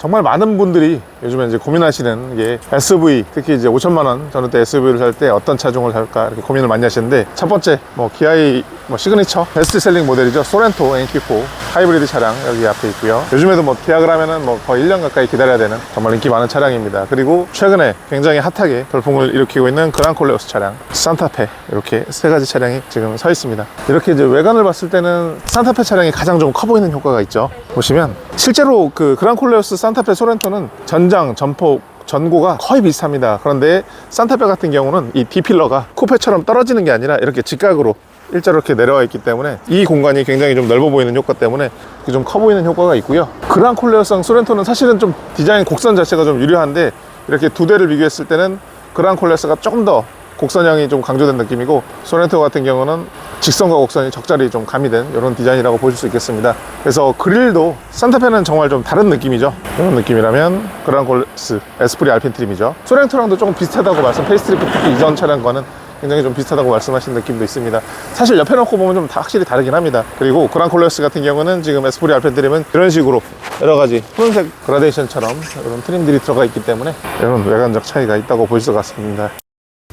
정말 많은 분들이 요즘에 이제 고민하시는 게 SUV 특히 이제 5천만 원 전원대 SUV를 살 때 어떤 차종을 살까 이렇게 고민을 많이 하시는데 첫 번째 뭐 기아의 뭐 시그니처 베스트셀링 모델이죠. 소렌토 NQ4 하이브리드 차량 여기 앞에 있고요. 요즘에도 뭐 계약을 하면은 뭐 거의 1년 가까이 기다려야 되는 정말 인기 많은 차량입니다. 그리고 최근에 굉장히 핫하게 돌풍을 일으키고 있는 그랑콜레오스 차량 산타페. 이렇게 세 가지 차량이 지금 서 있습니다. 이렇게 이제 외관을 봤을 때는 산타페 차량이 가장 좀 커 보이는 효과가 있죠. 보시면 실제로 그 그랑콜레오스 산타페 소렌토는 전장 전폭 전고가 거의 비슷합니다. 그런데 산타페 같은 경우는 이 D필러가 쿠페처럼 떨어지는 게 아니라 이렇게 직각으로 일자로 이렇게 내려와 있기 때문에 이 공간이 굉장히 좀 넓어 보이는 효과 때문에 좀 커 보이는 효과가 있고요. 그랑 콜레오성 소렌토는 사실은 좀 디자인 곡선 자체가 좀 유려한데 이렇게 두 대를 비교했을 때는 그랑 콜레오스가 조금 더 곡선형이 좀 강조된 느낌이고 소렌토 같은 경우는 직선과 곡선이 적절히 좀 가미된 이런 디자인이라고 보실 수 있겠습니다. 그래서 그릴도 산타페는 정말 좀 다른 느낌이죠. 이런 느낌이라면 그랑콜레스 에스프리 알펜 트림이죠. 소렌토랑도 조금 비슷하다고 말씀 페이스트리프 특히 이전 차량과는 굉장히 좀 비슷하다고 말씀하신 느낌도 있습니다. 사실 옆에 놓고 보면 좀다 확실히 다르긴 합니다. 그리고 그랑콜레스 같은 경우는 지금 에스프리 알펜 트림은 이런 식으로 여러 가지 푸른색 그라데이션처럼 이런 트림들이 들어가 있기 때문에 이런 외관적 차이가 있다고 볼 수 같습니다.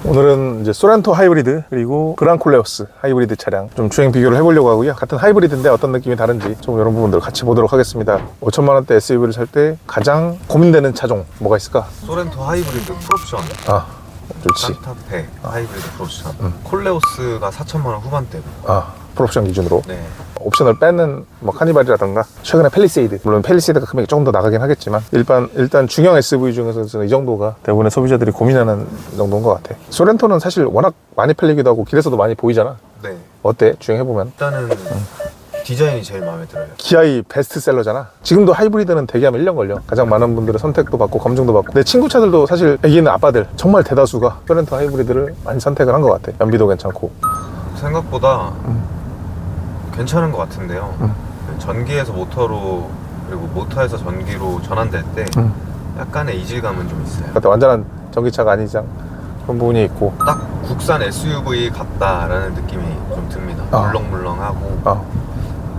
오늘은 이제 소렌토 하이브리드 그리고 그랑콜레오스 하이브리드 차량 좀 주행 비교를 해보려고 하고요. 같은 하이브리드인데 어떤 느낌이 다른지 좀 이런 부분들 같이 보도록 하겠습니다. 5천만 원대 SUV를 살 때 가장 고민되는 차종 뭐가 있을까? 소렌토 하이브리드 프옵션, 아 좋지. 산타페 하이브리드 프옵션, 콜레오스가 4천만 원 후반대고. 아 프로옵션 기준으로 네. 옵션을 빼는 뭐 카니발이라던가 최근에 펠리세이드 물론 펠리세이드가 금액이 조금 더 나가긴 하겠지만 일반 일단 중형 SUV 중에서는 이 정도가 대부분의 소비자들이 고민하는 정도인 것 같아. 소렌토는 사실 워낙 많이 팔리기도 하고 길에서도 많이 보이잖아. 네. 어때 주행해 보면? 일단은 디자인이 제일 마음에 들어요. 기아의 베스트셀러잖아. 지금도 하이브리드는 대기하면 1년 걸려. 가장 많은 분들의 선택도 받고 검증도 받고. 내 친구 차들도 사실 애기 있는 아빠들 정말 대다수가 소렌토 하이브리드를 많이 선택을 한 것 같아. 연비도 괜찮고. 생각보다 괜찮은 것 같은데요. 음. 전기에서 모터로 그리고 모터에서 전기로 전환될 때 음. 약간의 이질감은 좀 있어요. 그러니까 완전한 전기차가 아니장 그런 부분이 있고. 딱 국산 SUV 같다라는 느낌이 좀 듭니다. 아. 물렁물렁하고 아,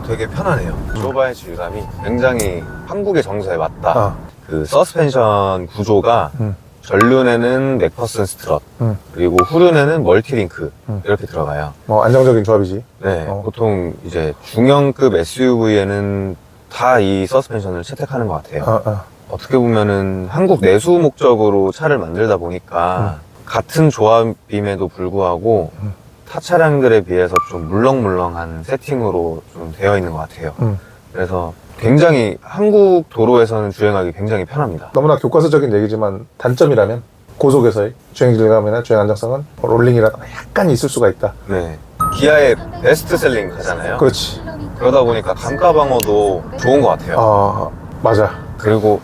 되게 편하네요. 드로바의 질감이 굉장히 한국의 정서에 맞다. 아, 그 서스펜션 구조가 음. 전륜에는 맥퍼슨 스트럿 음. 그리고 후륜에는 멀티링크 음. 이렇게 들어가요. 뭐 안정적인 조합이지. 네, 어. 보통 이제 중형급 SUV에는 다 이 서스펜션을 채택하는 것 같아요. 아, 아. 어떻게 보면은 한국 내수 목적으로 차를 만들다 보니까 같은 조합임에도 불구하고 음. 타 차량들에 비해서 좀 물렁물렁한 세팅으로 좀 되어 있는 것 같아요. 음. 그래서 굉장히 한국 도로에서는 주행하기 굉장히 편합니다. 너무나 교과서적인 얘기지만 단점이라면 고속에서의 주행 질감이나 주행 안정성은 롤링이라던가 약간 있을 수가 있다. 네. 기아의 베스트셀링 하잖아요. 그렇지. 그러다 보니까 단가 방어도 좋은 것 같아요. 아, 맞아. 그리고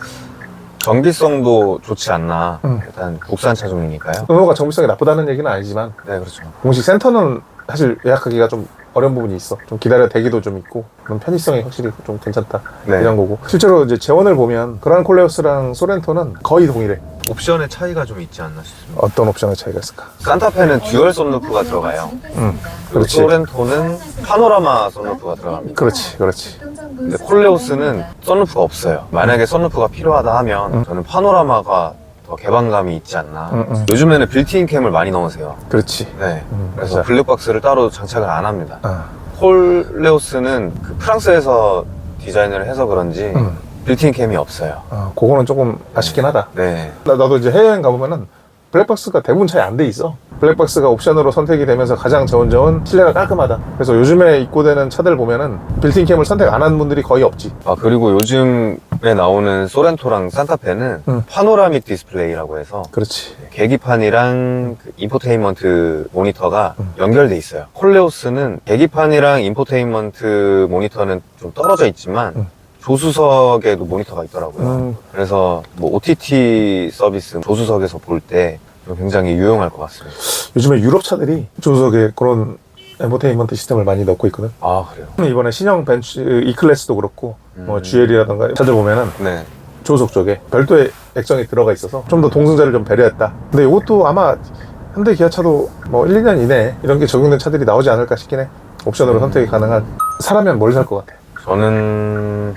정비성도 좋지 않나. 음. 일단 국산 차종이니까요. 은호가 정비성이 나쁘다는 얘기는 아니지만 네, 그렇죠. 공식 센터는 사실 예약하기가 좀 어려운 부분이 있어. 좀 기다려 대기도 좀 있고 그런 편의성이 확실히 좀 괜찮다 네. 이런 거고. 실제로 이제 재원을 보면 그란 콜레오스랑 소렌토는 거의 동일해. 옵션의 차이가 좀 있지 않나 싶습니다. 어떤 옵션의 차이가 있을까? 산타페는 듀얼 썬루프가 들어가요. 음, 그리고 그렇지. 소렌토는 파노라마 썬루프가 들어갑니다. 그렇지, 그렇지. 근데 콜레오스는 썬루프가 없어요. 만약에 썬루프가 필요하다 하면 저는 파노라마가 더 개방감이 있지 않나. 음, 음. 요즘에는 빌트인 캠을 많이 넣으세요. 그렇지. 네. 음, 그래서 맞아. 블랙박스를 따로 장착을 안 합니다. 아, 콜레오스는 그 프랑스에서 디자인을 해서 그런지 음. 빌트인 캠이 없어요. 아, 그거는 조금 아쉽긴 하다. 네. 나, 나도 이제 해외여행 가보면은 블랙박스가 대부분 차에 안돼 있어. 블랙박스가 옵션으로 선택이 되면서 가장 좋은 점은 실내가 깔끔하다. 그래서 요즘에 입고되는 차들 보면은 빌트인 캠을 선택 안 하는 분들이 거의 없지. 아 그리고 요즘에 나오는 소렌토랑 산타페는 음. 파노라믹 디스플레이라고 해서 그렇지. 계기판이랑 그 인포테인먼트 모니터가 음. 연결돼 있어요. 콜레오스는 계기판이랑 인포테인먼트 모니터는 좀 떨어져 있지만 음. 조수석에도 모니터가 있더라고요. 음, 그래서 뭐 OTT 서비스 조수석에서 볼 때 굉장히 유용할 것 같습니다. 요즘에 유럽 차들이 조수석에 그런 엔터테인먼트 시스템을 많이 넣고 있거든. 아 그래요? 이번에 신형 벤츠 E클래스도 그렇고, 뭐 음. GL이라던가 차들 보면은 네. 조수석 쪽에 별도의 액정이 들어가 있어서 좀 더 동승자를 좀 배려했다. 근데 이것도 아마 현대 기아차도 뭐 1, 2년 이내에 이런 게 적용된 차들이 나오지 않을까 싶긴 해. 옵션으로 음. 선택이 가능한. 사라면 뭘 살 것 같아? 저는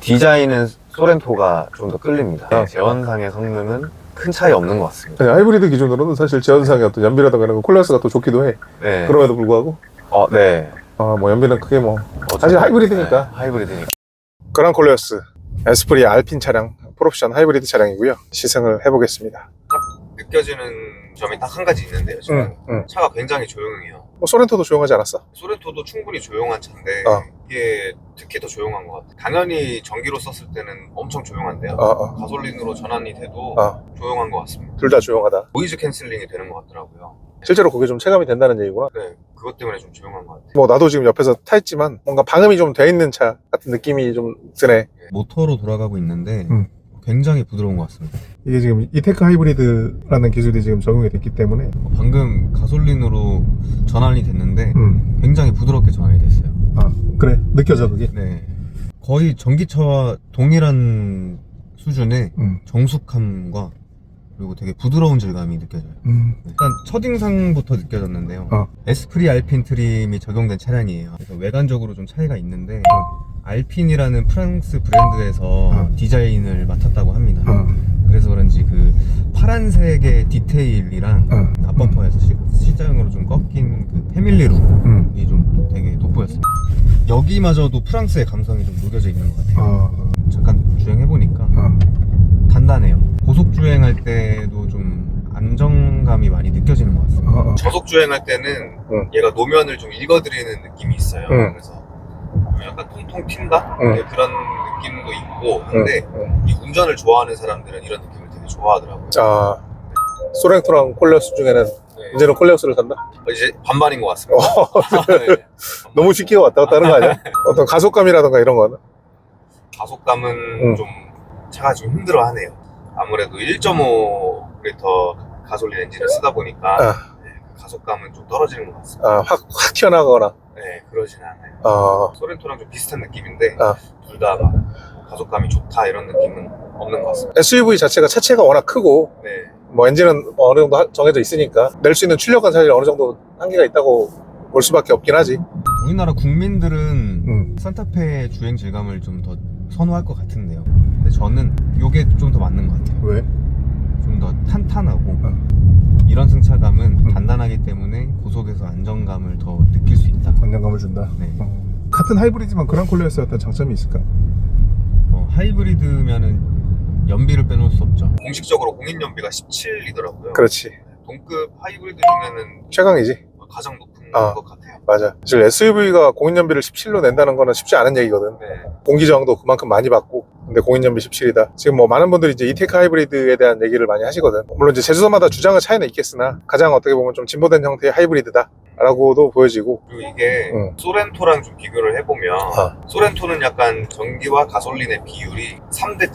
디자인은 소렌토가 좀 더 끌립니다. 아. 제원상의 성능은 큰 차이 없는 것 같습니다. 아니, 하이브리드 기준으로는 사실 제한상의 어떤 연비라든가 이런 거 콜레스가 더 좋기도 해. 네. 그럼에도 불구하고 어, 네. 어, 뭐 연비는 크게 뭐 어차피- 사실 하이브리드니까. 네, 하이브리드니까. 그란 콜레스 에스프리 알핀 차량 프로옵션 하이브리드 차량이고요. 시승을 해보겠습니다. 느껴지는 점이 딱 한 가지 있는데요. 지금 응, 응. 차가 굉장히 조용해요. 뭐 소렌토도 조용하지 않았어? 소렌토도 충분히 조용한 차인데 어. 이게 특히 더 조용한 것 같아요. 당연히 전기로 썼을 때는 엄청 조용한데요. 어, 어. 가솔린으로 전환이 돼도 어. 조용한 것 같습니다. 둘 다 조용하다. 노이즈 캔슬링이 되는 것 같더라고요. 실제로 그게 좀 체감이 된다는 얘기구나. 네, 그것 때문에 좀 조용한 것 같아요. 뭐 나도 지금 옆에서 타 있지만 뭔가 방음이 좀 돼 있는 차 같은 느낌이 좀 드네. 모터로 돌아가고 있는데 음. 굉장히 부드러운 것 같습니다. 이게 지금 이테크 하이브리드라는 기술이 지금 적용이 됐기 때문에 방금 가솔린으로 전환이 됐는데 음. 굉장히 부드럽게 전환이 됐어요. 아 그래 느껴져 그게. 네. 거의 전기차와 동일한 수준의 음. 정숙함과 그리고 되게 부드러운 질감이 느껴져요. 음. 일단 첫인상부터 느껴졌는데요. 어. 에스프리 알핀 트림이 적용된 차량이에요. 그래서 외관적으로 좀 차이가 있는데 어. 알핀이라는 프랑스 브랜드에서 어. 디자인을 맡았다고 합니다. 어. 그래서 그런지 그 파란색의 디테일이랑 어. 앞범퍼에서 시, 시장으로 좀 꺾인 그 패밀리룩이 음. 좀 되게 돋보였습니다. 여기마저도 프랑스의 감성이 좀 녹여져 있는 것 같아요. 어. 잠깐 주행해 보니까 어. 단단해요. 고속 주행할 때도 좀 안정감이 많이 느껴지는 것 같습니다. 어. 어. 저속 주행할 때는 응. 얘가 노면을 좀 읽어드리는 느낌이 있어요. 응. 그래서 약간 통통 튄다? 응. 네, 그런 느낌도 있고 근데 응. 이 운전을 좋아하는 사람들은 이런 느낌을 되게 좋아하더라고요. 자 소렌토랑 콜레오스 중에는 네. 이제는 콜레오스를 산다? 어, 이제 반반인 것 같습니다. 네. 너무 쉽게 왔다 갔다 하는 거 아니야? 어떤 가속감이라든가 이런 거는? 가속감은 응. 좀 차가 좀 힘들어하네요. 아무래도 1.5리터 가솔린 엔진을 쓰다 보니까 아. 가속감은 좀 떨어지는 것 같습니다. 아, 확, 확 튀어나가거나. 네, 그러진 않아요. 아, 소렌토랑 좀 비슷한 느낌인데 아. 둘 다 막 가속감이 좋다 이런 느낌은 없는 것 같습니다. SUV 자체가 차체가 워낙 크고, 네, 뭐 엔진은 어느 정도 하- 정해져 있으니까, 낼 수 있는 출력은 사실 어느 정도 한계가 있다고 볼 수밖에 없긴 하지. 우리나라 국민들은 음. 산타페 주행 질감을 좀 더 선호할 것 같은데요. 근데 저는 이게 좀 더 맞는 것 같아요. 왜? 좀 더 탄탄하고 어. 이런 승차감은 음. 단단하기 때문에 고속에서 안정감을 더 느낄 수 있다. 안정감을 준다. 네. 같은 하이브리드지만 그랑 콜레오스의 어떤 장점이 있을까? 어, 하이브리드면은 연비를 빼놓을 수 없죠. 공식적으로 공인 연비가 17이더라고요. 그렇지. 동급 하이브리드 중에는 최강이지. 가장 높은 아. 것 같아요. 맞아. 사실 SUV가 공인 연비를 17로 낸다는 거는 쉽지 않은 얘기거든. 네, 공기 저항도 그만큼 많이 받고 근데 공인연비 17이다 지금 뭐 많은 분들이 이제 이테크 하이브리드에 대한 얘기를 많이 하시거든 물론 이제 제조사마다 주장은 차이는 있겠으나 가장 어떻게 보면 좀 진보된 형태의 하이브리드다 라고도 보여지고 그리고 이게 응. 소렌토랑 좀 비교를 해보면 아. 소렌토는 약간 전기와 가솔린의 비율이 3대 7,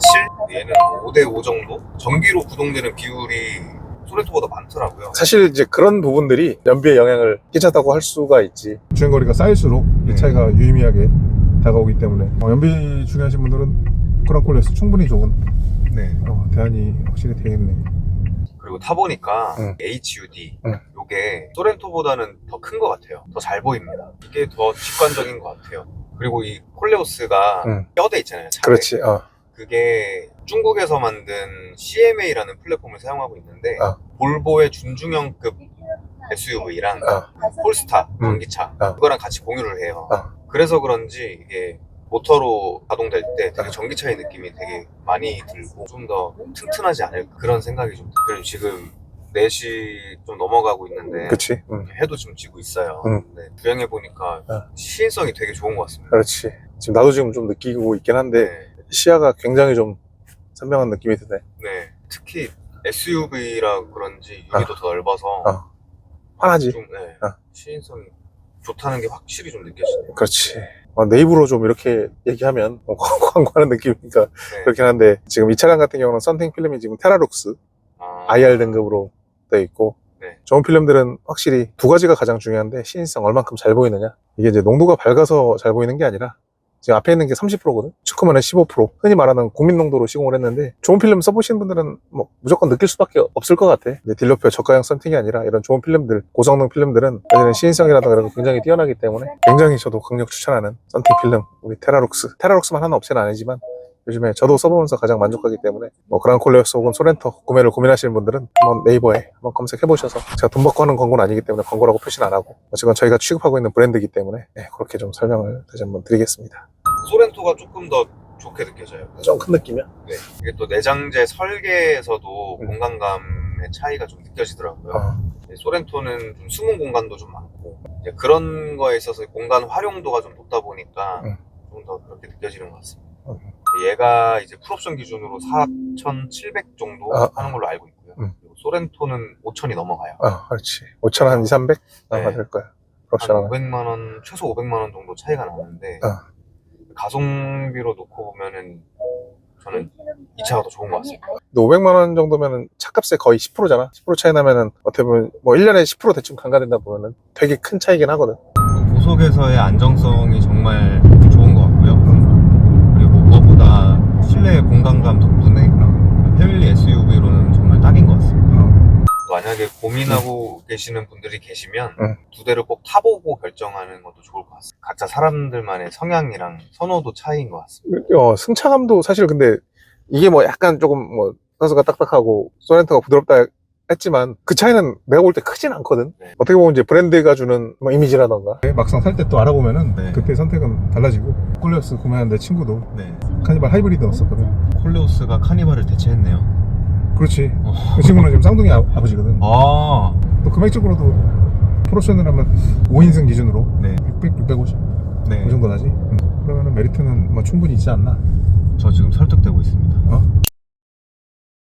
얘는 5대 5 정도? 전기로 구동되는 비율이 소렌토보다 많더라고요. 사실 이제 그런 부분들이 연비에 영향을 끼쳤다고 할 수가 있지 주행거리가 쌓일수록 이 차이가 유의미하게 다가오기 때문에 어, 연비 중요하신 분들은 크라콜레스 충분히 좋은 네. 어, 대안이 확실히 되겠네 그리고 타보니까 응. HUD 응. 요게 소렌토보다는 더 큰 것 같아요. 더 잘 보입니다. 이게 더 직관적인 것 같아요. 그리고 이 콜레오스가 응. 뼈대 있잖아요. 차에. 그렇지 어. 그게 중국에서 만든 CMA라는 플랫폼을 사용하고 있는데 아. 볼보의 준중형급 SUV랑 아. 폴스타 음. 전기차 아. 그거랑 같이 공유를 해요. 아. 그래서 그런지 이게 모터로 가동될 때 되게 아. 전기차의 느낌이 되게 많이 들고 좀 더 튼튼하지 않을까 그런 생각이 좀 들어요. 지금 4시 좀 넘어가고 있는데 그치 응. 해도 좀 지고 있어요. 음. 근데 주행해 보니까 아. 시인성이 되게 좋은 것 같습니다. 그렇지 지금 나도 지금 좀 느끼고 있긴 한데 네. 시야가 굉장히 좀 선명한 느낌이 드네. 네, 특히 SUV라 그런지 유리도 더 넓어서 아. 환하지. 좀 네, 아. 시인성이 좋다는 게 확실히 좀 느껴지네요. 그렇지. 어, 내 입으로 좀 이렇게 얘기하면 어, 광고하는 느낌이니까 네. 그렇긴 한데 지금 이 차량 같은 경우는 썬팅 필름이 지금 테라룩스 아, IR 등급으로 되어 있고 네. 좋은 필름들은 확실히 두 가지가 가장 중요한데 시인성 얼만큼 잘 보이느냐 이게 이제 농도가 밝아서 잘 보이는 게 아니라 지금 앞에 있는 게 30%거든? 축구만은 15% 흔히 말하는 국민 농도로 시공을 했는데 좋은 필름 써보시는 분들은 뭐 무조건 느낄 수밖에 없을 것 같아. 이제 딜러표 저가형 썬팅이 아니라 이런 좋은 필름들 고성능 필름들은 사실은 시인성이라든가 이런 게 굉장히 뛰어나기 때문에 굉장히 저도 강력 추천하는 썬팅 필름 우리 테라룩스. 테라룩스만 하는 업체는 아니지만 요즘에 저도 써보면서 가장 만족하기 때문에 뭐 그랑콜레오스 혹은 소렌토 구매를 고민하시는 분들은 한번 네이버에 한번 검색해 보셔서 제가 돈 받고 하는 광고는 아니기 때문에 광고라고 표시는 안 하고 어쨌건 저희가 취급하고 있는 브랜드이기 때문에 네, 그렇게 좀 설명을 다시 한번 드리겠습니다. 소렌토가 조금 더 좋게 느껴져요. 좀 큰 느낌이야? 네. 이게 또 내장재 설계에서도 음. 공간감의 차이가 좀 느껴지더라고요. 어. 네, 소렌토는 좀 숨은 공간도 좀 많고 이제 그런 거에 있어서 공간 활용도가 좀 높다 보니까 음. 좀더 그렇게 느껴지는 것 같습니다. 음. 얘가 이제 풀옵션 기준으로 4,700 정도 아, 하는 걸로 알고 있고요. 음. 그리고 소렌토는 5,000이 넘어가요. 아, 그렇지. 5천 한 2, 300? 네. 나가 될 거야. 한 그렇잖아. 500만 원, 최소 500만 원 정도 차이가 나는데 아. 가성비로 놓고 보면은 저는 이 차가 더 좋은 것 같습니다. 근데 500만 원 정도면은 차값의 거의 10%잖아. 10% 차이 나면은 어떻게 보면 뭐 1년에 10% 대충 간가된다 보면은 되게 큰 차이긴 하거든. 고속에서의 안정성이 정말 좋은 것 같고요. 그리고 무엇보다 실내 공간감 덕분에 패밀리 SUV로는 정말 딱인 것 같습니다. 만약에 고민하고 계시는 분들이 계시면 응. 두 대를 꼭 타보고 결정하는 것도 좋을 것 같습니다. 각자 사람들만의 성향이랑 선호도 차이인 것 같습니다. 어, 승차감도 사실 근데 이게 뭐 약간 조금 뭐 선수가 딱딱하고 소렌토가 부드럽다 했지만 그 차이는 내가 볼 때 크진 않거든. 네. 어떻게 보면 이제 브랜드가 주는 뭐 이미지라던가 막상 살 때 또 알아보면은 네. 그때 선택은 달라지고 콜레오스 구매한 내 친구도 네. 카니발 하이브리드 넣었었거든. 콜레오스가 카니발을 대체했네요. 그렇지. 어. 그 친구는 지금 쌍둥이 아, 버지거든 아, 또 금액적으로도 프로션을 하면 5인승 기준으로 네. 600, 650? 네. 그 정도 나지? 그러면 메리트는 뭐 충분히 있지 않나? 저 지금 설득되고 있습니다. 어?